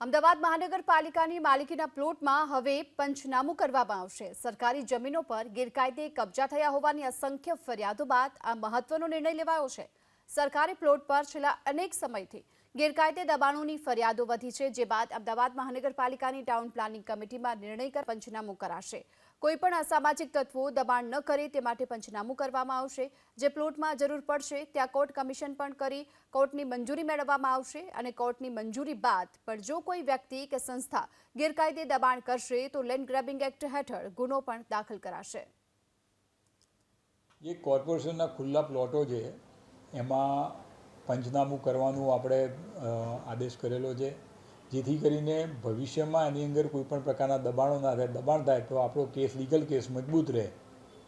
અમદાવાદ મહાનગરપાલિકાની માલિકીના પ્લોટમાં હવે પંચનામું કરવામાં આવશે. સરકારી જમીનો પર ગેરકાયદે કબજા થયા હોવાની અસંખ્ય ફરિયાદો બાદ આ મહત્વનો નિર્ણય લેવાયો છે. સરકારી પ્લોટ પર છેલ્લા અનેક સમયથી ગેરકાયદે દબાણોની ફરિયાદો વધી છે, જે બાદ અમદાવાદ મહાનગરપાલિકાની ટાઉન પ્લાનિંગ કમિટીમાં નિર્ણય કર પંચનામું કરાશે. કોઈપણ અસામાજિક તત્વો દબાણ ન કરે તે માટે પંચનામું કરવામાં આવશે. જે પ્લોટમાં જરૂર પડશે ત્યાં કોર્ટ કમિશન પણ કરી કોર્ટની મંજૂરી મેળવવામાં આવશે અને કોર્ટની મંજૂરી બાદ પણ જો કોઈ વ્યક્તિ કે સંસ્થા ગેરકાયદે દબાણ કરશે તો લેન્ડ ગ્રેબિંગ એક્ટ હેઠળ ગુનો પણ દાખલ કરાશે. જે કોર્પોરેશનના ખુલ્લા પ્લોટો છે, એમાં પંચનામું કરવાનું આપણે આદેશ કરેલો છે. જેથી કરીને ભવિષ્યમાં એની અંદર કોઈપણ પ્રકારના દબાણો ના થાય દબાણ થાય તો આપણો કેસ, લીગલ કેસ મજબૂત રહે.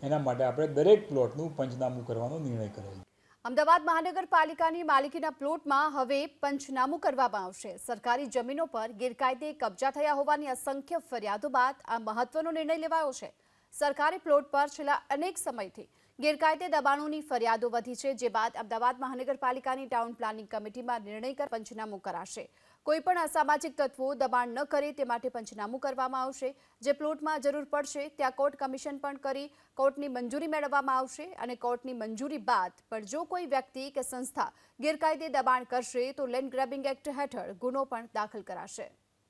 એના માટે આપણે દરેક પ્લોટનું પંચનામું કરવાનો નિર્ણય કરેલો અમદાવાદ મહાનગરપાલિકાની માલિકીના પ્લોટમાં હવે પંચનામું કરવામાં આવશે. સરકારી જમીનો પર ગેરકાયદે કબજા થયા હોવાની અસંખ્ય ફરિયાદો બાદ આ મહત્વનો નિર્ણય લેવાયો છે. સરકારી પ્લોટ પર છેલ્લા અનેક સમયથી ગેરકાયદે દબાણોની ફરિયાદો વધી છે, જે બાદ અમદાવાદ મહાનગરપાલિકાની ટાઉન પ્લાનિંગ કમિટીમાં નિર્ણય કર, પંચનામું કરાશે. કોઈપણ અસામાજિક તત્વો દબાણ ન કરે તે માટે પંચનામું કરવામાં આવશે. જે પ્લોટમાં જરૂર પડશે, ત્યાં કોર્ટ કમિશન પણ કરી કોર્ટની મંજૂરી મેળવવામાં આવશે અને કોર્ટની મંજૂરી બાદ પણ જો કોઈ વ્યક્તિ કે સંસ્થા ગેરકાયદે દબાણ કરશે, તો લેન્ડ ગ્રેબિંગ એક્ટ હેઠળ ગુનો પણ દાખલ કરાશે.